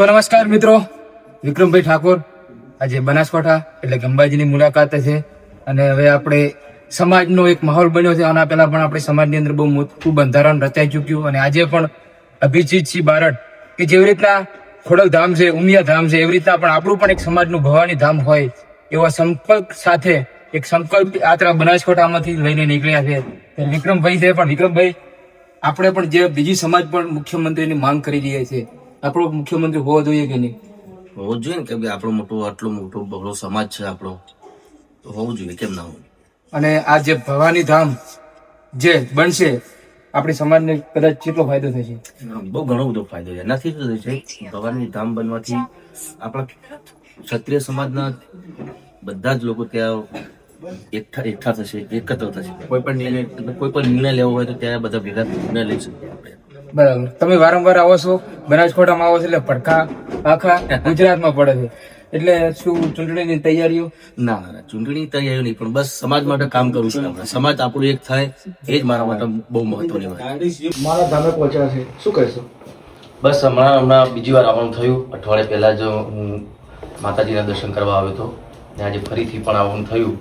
તો નમસ્કાર મિત્રો, વિક્રમભાઈ ઠાકોર. આજે બનાસકાંઠા, એટલે કે અંબાજીની મુલાકાતે છે. અને હવે આપણે સમાજનો એક માહોલ બન્યો છે. આના પહેલા પણ આપણે સમાજની અંદર બહુ મોટું બંધારણ રચાઈ ચૂક્યું. અને આજે પણ અભિજીતસિંહ બારડ, કે જેવી રીતના ખોડલ ધામ છે ઉમિયા ધામ છે, એવી રીતના પણ આપણું પણ એક સમાજનું ભવાની ધામ હોય, એવા સંકલ્પ સાથે એક સંકલ્પ યાત્રા બનાસકાંઠામાંથી લઈને નીકળ્યા છે. વિક્રમભાઈ છે પણ વિક્રમભાઈ, આપણે પણ જે બીજી સમાજ પણ મુખ્યમંત્રીની માંગ કરી રહ્યા છે આપણો મુખ્યમંત્રી હોવો જોઈએ કે નહીં? હોવું જોઈએ ને કેમ કે આપણો મોટો આટલો મોટો બહોળો સમાજ છે આપણો. તો હોવું જોઈએ કેમ ના હોવું અને આ જે ભવાની ધામ જે બનશે આપણી સમાજને કદાચ કેટલો ફાયદો થશે? બહુ ઘણો બધો ફાયદો છે. એનાથી શું થશે? ભવાની ધામ બનવાથી આપણા ક્ષત્રિય સમાજના બધા જ લોકો ત્યાં એકઠા એકઠા થશે એકત્ર થશે. કોઈ પણ નિર્ણય કોઈ પણ નિર્ણય લેવો હોય તો ત્યાં બધા ભેગા નિર્ણય લઈ શકીએ આપણે. બરાબર. તમે વારંવાર આવો છો બનાસકોટામાં આવો છો એટલે પડખા આખા ગુજરાતમાં પડે છે. એટલે શું ચૂંટણીની તૈયારીઓ? ના ના ચૂંટણી તૈયારીઓ નહીં પણ બસ સમાજ માટે કામ કરું છું આપણે. સમાજ આપણું એક થાય એ જ મારા માટે બહુ મહત્વની વાત. મારા ધામે પહોંચ્યા છે. શું કહેશો? બસ હમણાં હમણાં બીજી વાર આવવાનું થયું. અઠવાડિયા પહેલા જ હું માતાજીના દર્શન કરવા આવ્યો હતો. ને આજે ફરીથી પણ આવવાનું થયું.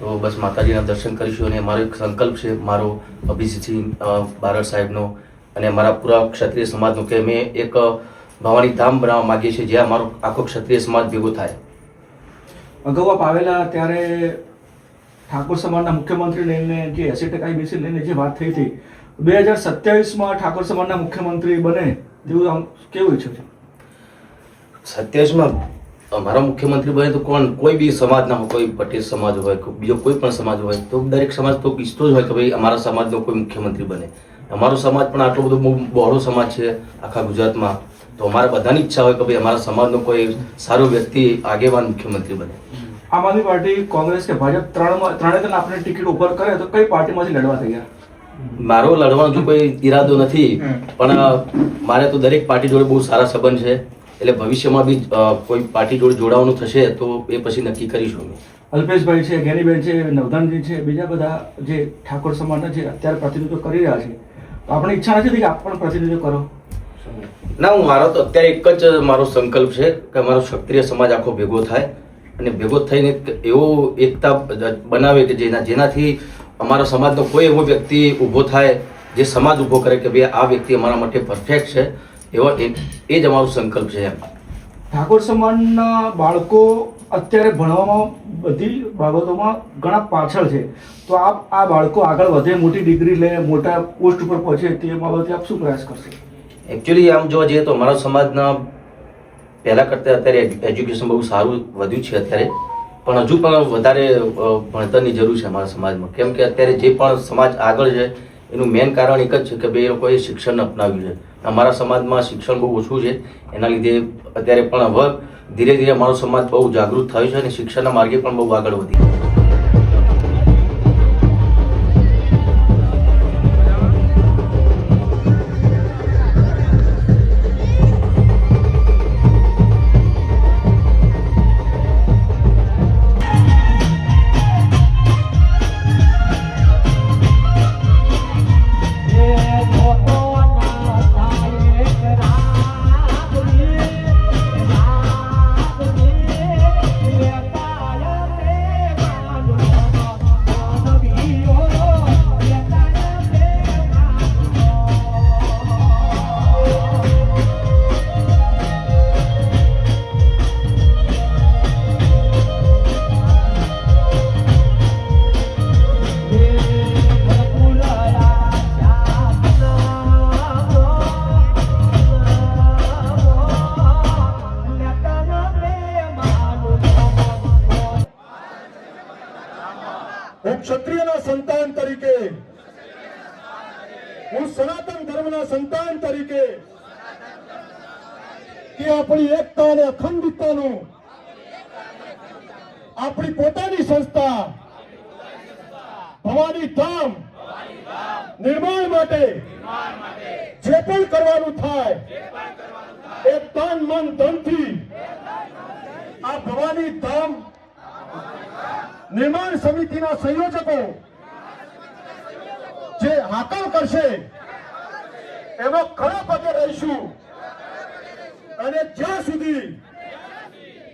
તો બસ માતાજીના દર્શન કરીશું અને મારો એક સંકલ્પ છે મારો અભિજીતસિંહ અ, બારડ સાહેબનો અને મારા પૂરા ક્ષત્રિય સમાજનું કે અમે એક ભવાની ધામ બનાવવા માંગીએ છીએ જ્યાં મારો આખો ક્ષત્રિય સમાજ ભેગો થાય. અગાઉ આપ આવેલા ત્યારે ઠાકોર સમાજના મુખ્યમંત્રી લઈને જે એસી ટકા બેસી લઈને જે વાત થઈ હતી બે હજાર સત્યાવીસમાં ઠાકોર સમાજના મુખ્યમંત્રી બને તેવું આમ કેવું છો? સત્યાવીસમાં અમારા મુખ્યમંત્રી બને તો કોણ? કોઈ બી સમાજના કોઈ પટેલ સમાજ હોય બીજો કોઈ પણ સમાજ હોય તો દરેક સમાજ તો ઈચ્છતો જ હોય કે ભાઈ અમારા સમાજનો કોઈ મુખ્યમંત્રી બને. અમારો સમાજ પણ આટલો બધો બહુ બહોળો સમાજ છે આખા ગુજરાતમાં. તો અમારે બધાની ઈચ્છા હોય કે ભાઈ અમારા સમાજનો કોઈ સારો વ્યક્તિ આગેવાન મુખ્યમંત્રી બને. આમ આદમી પાર્ટી કોંગ્રેસ કે ભાજપ ત્રણ ત્રણે ત્રણ આપણે ટિકિટ ઉપર કરે તો કઈ પાર્ટીમાંથી લડવા તૈયાર? મારો લડવાનો જો કોઈ ઈરાદો નથી પણ મારે તો દરેક પાર્ટી જોડે બહુ સારા સંબંધ છે. એટલે ભવિષ્યમાં બી કોઈ પાર્ટી જોડે જોડાવાનું થશે તો એ પછી નક્કી કરીશું અમે. અલ્પેશભાઈ છે ગેનીબેન છે નવધાનજી છે બીજા બધા જે ઠાકોર સમાજના જે અત્યારે પ્રતિનિધિત્વ કરી રહ્યા છે આપણે ઈચ્છા નથી કે આપ પણ પ્રતિનિધિત્વ કરો. ના હું મારો તો અત્યારે એક જ મારો સંકલ્પ છે કે મારો ક્ષત્રિય સમાજ આખો ભેગો થાય અને ભેગો થઈને એવો એકતા બનાવે કે જેના જેનાથી અમારા સમાજનો કોઈ એવો વ્યક્તિ ઊભો થાય જે સમાજ ઊભો કરે કે ભાઈ આ વ્યક્તિ અમારા માટે પરફેક્ટ છે એવો એ એ જ અમારો સંકલ્પ છે એમ. ઠાકોર સમાજના બાળકો અત્યારે ભણવામાં બધી બાબતોમાં ઘણા પાછળ છે. તો આપ આ બાળકો આગળ વધે, મોટી ડિગ્રી લે, મોટા પોસ્ટ ઉપર પહોંચે, તે બાબતે આપ શું પ્રયાસ કરશો? એકચ્યુઅલી આમ જોવા જઈએ તો અમારા સમાજના પહેલાં કરતાં અત્યારે એજ્યુકેશન બહુ સારું વધ્યું છે અત્યારે. પણ હજુ પણ વધારે ભણતરની જરૂર છે અમારા સમાજમાં. કેમ કે અત્યારે જે પણ સમાજ આગળ છે એનું મેઇન કારણ એક જ છે કે ભાઈ લોકોએ શિક્ષણ અપનાવ્યું છે. અમારા સમાજમાં શિક્ષણ બહુ ઓછું છે. એના લીધે અત્યારે પણ હવે ધીરે ધીરે અમારો સમાજ બહુ જાગૃત થયો છે અને શિક્ષણના માર્ગે પણ બહુ આગળ વધી. તરીકે. હું સનાતન ધર્મના સંતાન તરીકે કે આપણી એકતા અને અખંડિતતાનું આપણી પોતાની સંસ્થા ભવાની ધામ નિર્માણ માટે જે પણ કરવાનું થાય, એ તન, મન, ધનથી આ ભવાની ધામ નિર્માણ સમિતિના સંયોજકો જે હાકલ કરશે, એનો ખરા પગે રહીશું. અને જ્યાં સુધી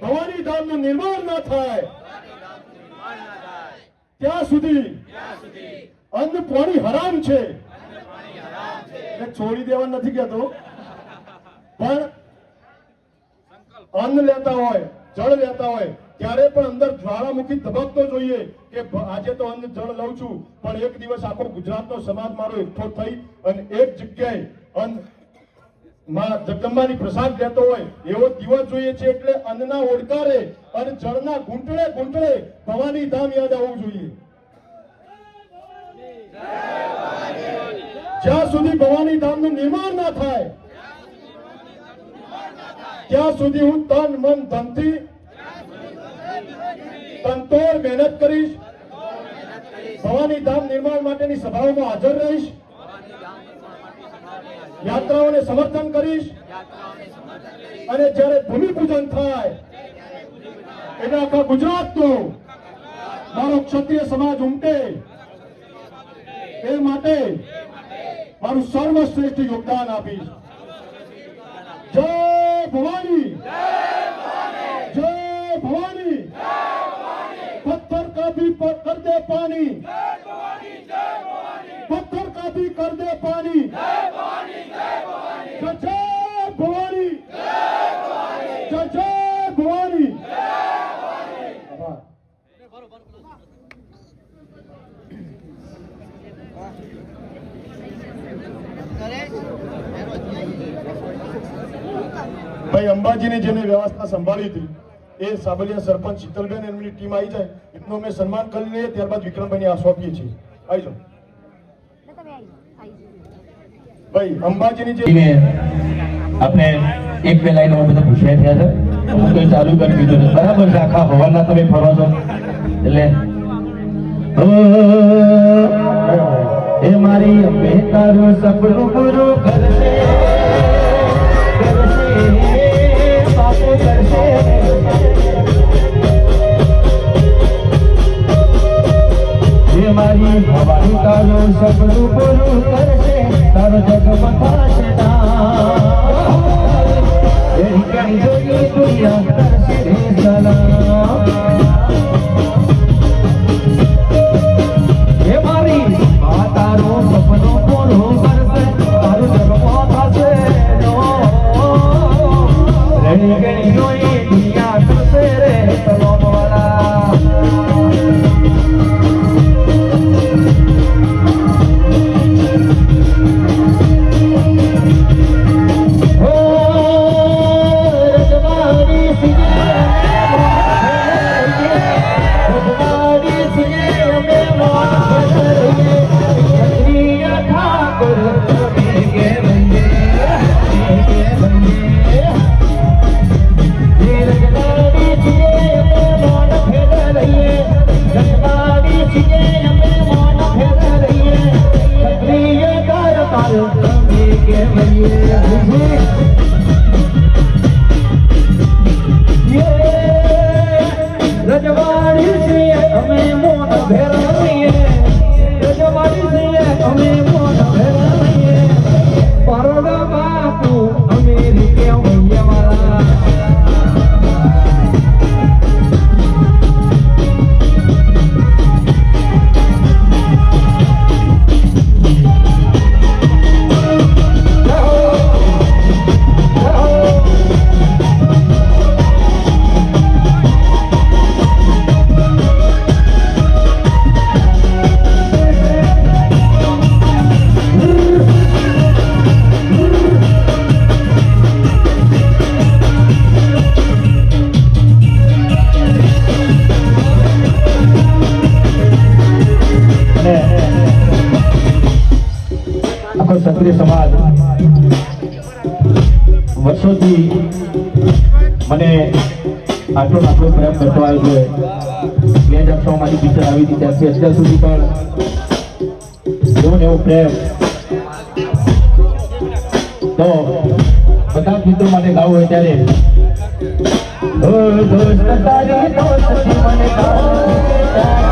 ભવાની ધામનું નિર્માણ ના થાય, ત્યાં સુધી અન્ન પાણી હરામ છે. છોડી દેવા નથી કહેતો. પણ અન્ન લેતા હોય, જળ લેતા હોય ત્યારે પણ અંદર જ્વાળામુખી ધબકતો જોઈએ કે આજે તો અન્ન જળ લઉં છું, પણ એક દિવસ આખો ગુજરાતનો સમાજ મારો એકઠો થઈ અને એક જગ્યાએ અન્નમાં જગદંબાની પ્રસાદ લેતો હોય, એવો દિવસ જોઈએ છે. એટલે અન્નના ઓડકારે અને જળના ઘૂંટડે ઘૂંટડે ભવાની ધામ યાદ આવવું જોઈએ. જ્યાં સુધી ભવાની ધામનું નિર્માણ ના થાય, ત્યાં સુધી હું તન, મન, ધનથી તનતોડ મહેનત કરીશ. ભવાની ધામ નિર્માણ માટેની સભાઓમાં હાજર રહીશ. યાત્રાઓને સમર્થન કરીશ. અને જ્યારે ભૂમિપૂજન થાય એટલે આખા ગુજરાતનું મારો ક્ષત્રિય સમાજ ઉમટે. એ માટે મારું સર્વશ્રેષ્ઠ યોગદાન આપીશ. જય ભવાની. જય ભવાની. का भी प- कर दे पानी पत्थर का भी कर दे पानी जय जय भवानी जय जय भवानी आभार. ભાઈ અંબાજીની જેને વ્યવસ્થા સંભાળી હતી એ સાબલિયા સરપંચ શીતલબેન એમની ટીમ આવી જાય એમનું અમે સન્માન કરી લઈએ ત્યારબાદ વિક્રમભાઈને આ સોંપીએ છીએ. આવી જાઓ. ભાઈ અંબાજીની જે આપણે એક બે લાઈનો બધા પૂછ્યા થયા છે. હું કઈ ચાલુ કરી દીધું છે. બરાબર છે આખા હવાના તમે ફરો છો. એટલે એ મારી અંબે તારું સપનું પૂરું કરશે કરશે મારી ભવાની તારું સપનું પૂરું કરશે તારો જગમાં થશે નામ. એની કણી જોઈ દુનિયા કરશે ક્ષત્રિય સમાજ વર્ષોથી મને આટલો આટલો પ્રેમ કરતો આવ્યો છે. બે હજાર છ માંથી પિક્ચર આવી હતી ત્યારથી અત્યાર સુધી પણ એવો ને એવો પ્રેમ તો બધા મિત્રો માટે ગાવું હોય ત્યારે દોસ્ત તારી દોસ્તી મને ગાવું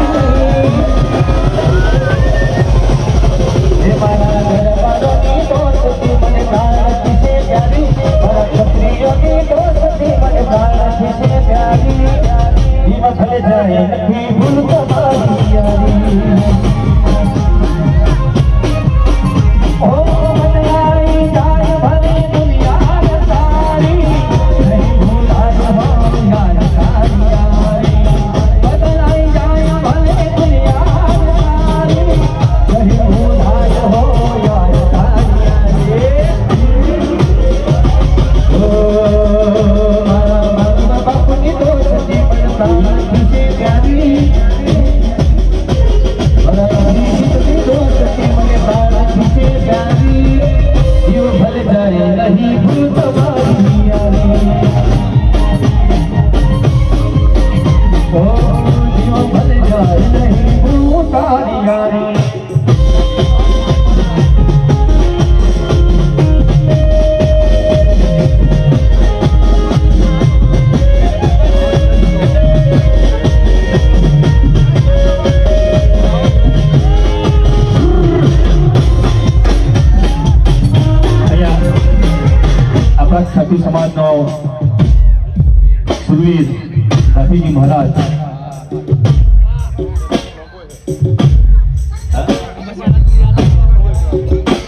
છે પ્યારી જીવ ભલે જાય નથી ભૂલ તમારી યારી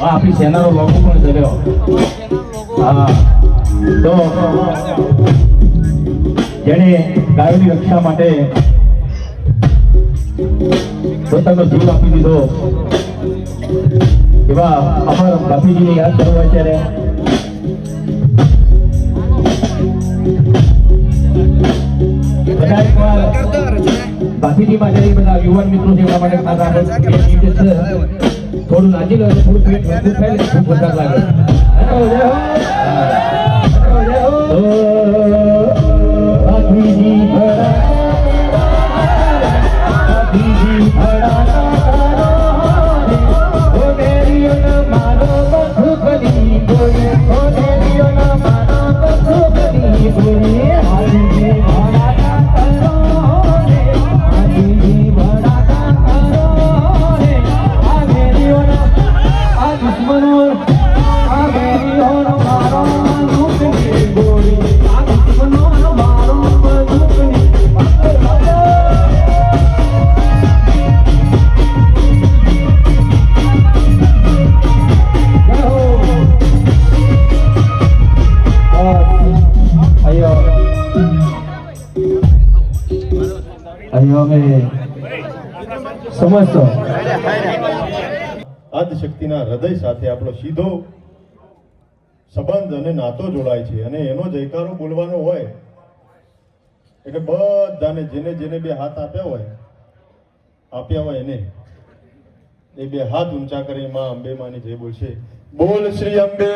આપણી સેનાનો લોગો પણ કર્યો હા. તો, જેણે ગાયોની રક્ષા માટે પોતાનો જીવ આપી દીધો. એવા અમર ગાંધીજીને યાદ કરવા અત્યારે. બધા માટે બધા યુવાન મિત્રો છે માટે ખાસ આપણે. થોડું નાચી લો થોડું પેટ ભરતું થાય ને ખૂબ વધારે લાગે. સમજતો આદિશક્તિના હૃદય સાથે આપણો સીધો સંબંધ અને નાતો જોડાય છે અને એનો જયકારો બોલવાનો હોય, એટલે બધાને જેને જેને બે હાથ આપ્યા હોય આપ્યા હોય એને એ બે હાથ ઊંચા કરી માં અંબે માની જય બોલશે, બોલ શ્રી અંબે.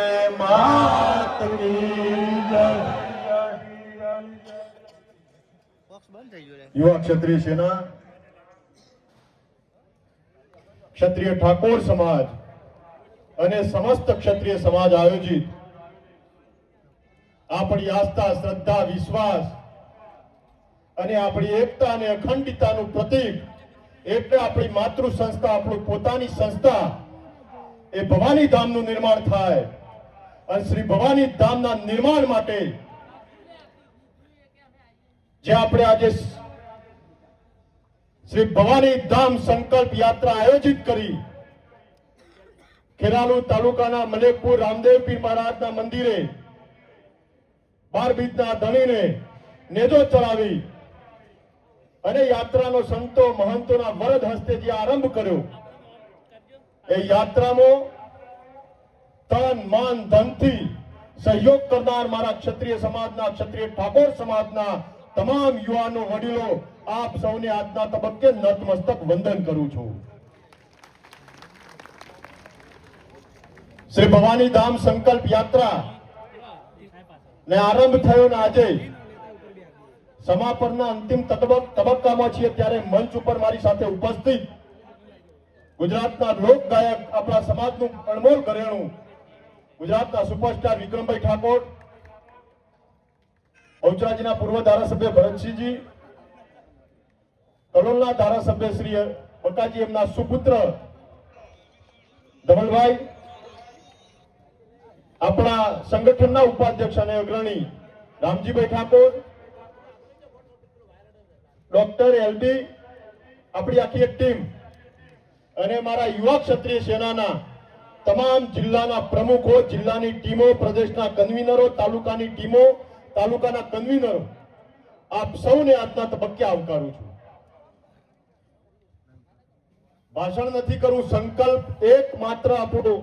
યુવા ક્ષત્રિય સેના ક્ષત્રિય ઠાકોર સમાજ અને સમસ્ત ક્ષત્રિય સમાજ આયોજિત. આપણી આસ્થા, શ્રદ્ધા, વિશ્વાસ અને આપણી એકતા અને અખંડિતાનું પ્રતીક એટલે આપણી માતૃ સંસ્થા આપણી પોતાની સંસ્થા એ ભવાની ધામનું નિર્માણ થાય. અને શ્રી ભવાની ધામના નિર્માણ માટે જે આપણે આજે શ્રી ભવાની ધામ સંકલ્પ યાત્રા આયોજિત કરી ખેરાલુ તાલુકાના મલેકપુર રામદેવ પીર મહારાજના મંદિરે બાર ધણીને નેજો ચડાવી અને યાત્રાનો સંતો મહંતોના વરદ હસ્તે જે આરંભ કર્યો, એ યાત્રામાં તન, માન, ધનથી સહયોગ કરનાર મારા ક્ષત્રિય સમાજના ક્ષત્રિય ઠાકોર સમાજના તમામ યુવાનો, વડીલો આપ સૌને આજના તબક્કે નતમસ્તક વંદન કરું છું. શ્રી ભવાની ધામ સંકલ્પ યાત્રા ને આરંભ થયો ને આજે. સમાપનના અંતિમ તબક- તબક્કામાં છીએ ત્યારે મંચ ઉપર મારી સાથે ઉપસ્થિત ગુજરાતના લોક ગાયક આપણા સમાજનું અણમોલ ઘરેણું, ગુજરાતના સુપરસ્ટાર વિક્રમભાઈ ઠાકોર ઔચરાજીના પૂર્વ ધારાસભ્ય ભરતસિંહજી કલોલના ધારાસભ્ય શ્રી બકાજી એમના સુપુત્ર ધવલભાઈ, આપણા સંગઠનના ઉપાધ્યક્ષ અને અગ્રણી રામજીભાઈ ઠાકોર, ડોક્ટર એલબી આપણી આખી એક ટીમ અને મારા યુવા ક્ષત્રિય સેનાના તમામ જિલ્લાના પ્રમુખો, જિલ્લાની ટીમો, પ્રદેશના કન્વીનરો, તાલુકાની ટીમો, તાલુકાના કન્વીનરો, આપ સૌને આજના તબક્કે આવકારું છું. ભાષણ નથી કરવું સંકલ્પ એક માત્ર આપણો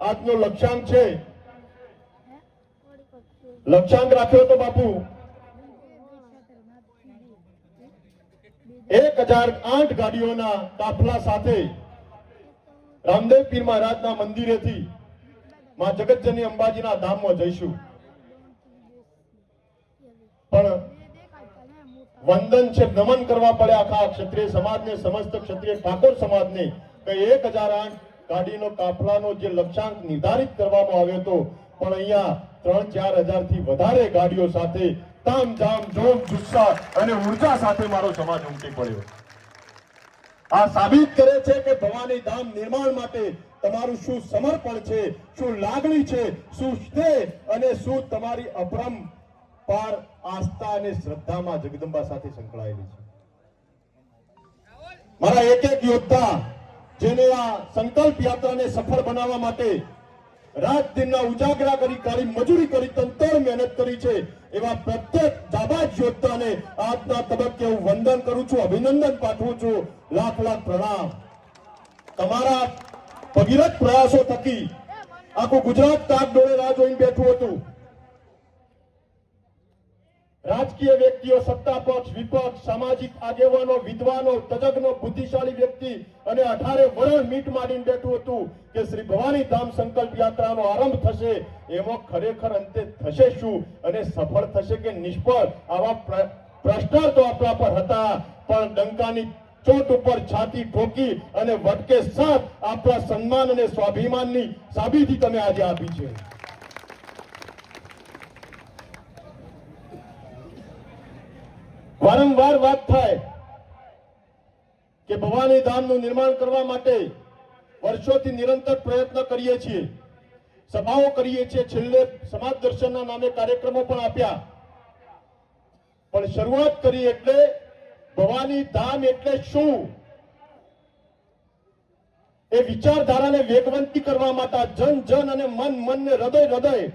આજનો લક્ષ્યાંક છે. લક્ષ્યાંક રાખ્યો તો બાપુ. એક હજાર આઠ ગાડીઓના કાફલા સાથે રામદેવ પીર મહારાજના મંદિરેથી માં જગતજનની અંબાજીના ધામમાં જઈશું પણ વંદન છે, નમન કરવા પડે આખા ક્ષત્રિય સમાજને, સમસ્ત ક્ષત્રિય ઠાકોર સમાજને. કે એક હજાર આઠ ગાડીનો, કાફલાનો જે લક્ષ્યાંક નિર્ધારિત કરવામાં આવ્યો હતો, પણ અહીંયા ત્રણ ચાર હજારથી વધારે ગાડીઓ સાથે તામ જામ જોમ જુસ્સા અને ઊર્જા સાથે મારો સમાજ ઉમટી પડ્યો. આ સાબિત કરે છે કે ભવાની ધામ નિર્માણ માટે તમારું શું સમર્પણ છે, શું લાગણી છે, શું સ્નેહ અને શું તમારી અપરમ પાર આસ્થા અને શ્રદ્ધામાં જગદંબા સાથે સંકળાયેલી છે. મારા એક એક યોદ્ધા જેને આ સંકલ્પ યાત્રાને સફળ બનાવવા માટે રાત દિનના ઉજાગરા કરી, કાળી મજૂરી કરી તંતર મહેનત કરી છે, એવા પ્રત્યેક જાબાજ યોદ્ધાને આજના તબક્કે હું વંદન કરું છું, અભિનંદન પાઠવું છું. લાખ લાખ પ્રણામ. તમારા ભગીરથ પ્રયાસો થકી આખું ગુજરાત કાક ડોળે રાહ જોઈને બેઠું હતું. રાજકીય વ્યક્તિઓ સત્તા પક્ષ વિપક્ષ, સામાજિક આગેવાનો, વિદ્વાનો, તજજ્ઞો, બુદ્ધિશાળી વ્યક્તિ અને અઢારે વરણ મીટ માંડીને બેઠું હતું કે શ્રી ભવાની ધામ સંકલ્પ યાત્રાનો આરંભ થશે. એમાં ખરેખર અંતે થશે શું અને સફળ થશે કે નિષ્ફળ? આવા પ્રશ્ન તો આપણા પર હતા, પણ ડંકાની ચોટ ઉપર છાતી ઠોકી અને વટકે સાથ આપણા સન્માન અને સ્વાભિમાનની સાબિતી તમે આજે આપી છે. વારંવાર વાત થાય કે ભવાની ધામનું નિર્માણ કરવા માટે વર્ષોથી નિરંતર પ્રયત્ન કરીએ છીએ. સભાઓ કરીએ છીએ. છેલ્લે સમાજ દર્શનના નામે કાર્યક્રમો પણ આપ્યા. પણ શરૂઆત કરી એટલે ભવાની ધામ એટલે શું? એ વિચારધારાને વેગવંતી કરવા માટે, જન જન અને મન મનને હૃદય હૃદય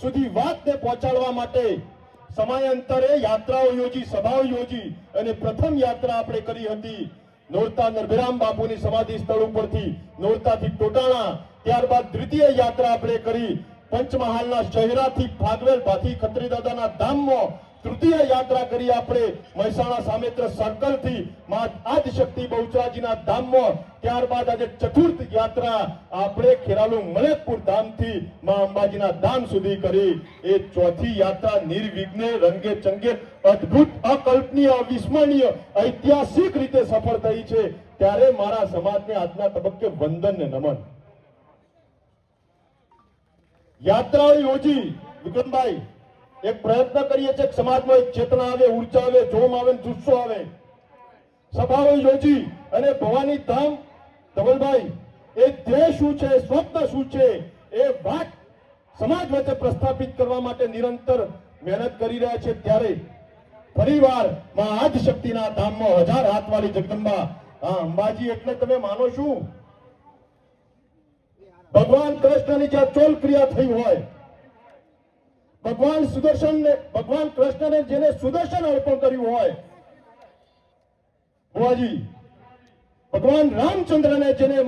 સુધી વાતને પહોંચાડવા માટે સમયાંતરે યાત્રાઓ યોજી, સભાઓ યોજી અને પ્રથમ યાત્રા આપણે કરી હતી નોરતા નરભીરામ બાપુની સમાધિ સ્થળ ઉપરથી, નોરતાથી ટોટાણા. ત્યારબાદ દ્વિતીય યાત્રા આપણે કરી પંચમહાલના શહેરાથી ભાગવેલ ભાથી ખત્રી દાદાના ધામમાં તૃતીય યાત્રા કરી આપણે મહેસાણા સામેત્ર સર્કલથી માં આદિશક્તિ બહુચરાજીના ધામમાં. ત્યારબાદ આજે ચતુર્થ યાત્રા આપણે ખેરાલુ મલેકપુર ધામથી માં અંબાજીના ધામ સુધી કરી. એ ચોથી યાત્રા નિર્વિઘ્ને, રંગે ચંગે, અદ્ભુત, અકલ્પનીય, અવિસ્મરણીય, ઐતિહાસિક રીતે સફળ થઈ છે. ત્યારે મારા સમાજને આજના તબક્કે વંદન ને નમન. યાત્રાઓ યોજી વિક્રમભાઈ, એક પ્રયત્ન કરીએ છીએ સમાજમાં એક ચેતના આવે, ઊર્જા આવે, જોમ આવે જુસ્સો આવે. સભાઓ યોજી અને ભવાની ધામ, ધવલભાઈ, એ ધ્યેય શું છે, સ્વપ્ન શું છે, એ વાત સમાજ વચ્ચે પ્રસ્થાપિત કરવા માટે નિરંતર મહેનત કરી રહ્યા છે. ત્યારે ફરીવારમાં આજ શક્તિના ધામમાં હજાર હાથવાળી જગદંબા. હા, અંબાજી, એટલે તમે માનો શું? ભગવાન કૃષ્ણની જ્યાં ચોલ ક્રિયા થઈ હોય, ભગવાન સુદર્શન ભગવાન કૃષ્ણને જેને સુદર્શન અર્પણ કર્યું હોય બુઆજી ભગવાન રામચંદ્રને જેને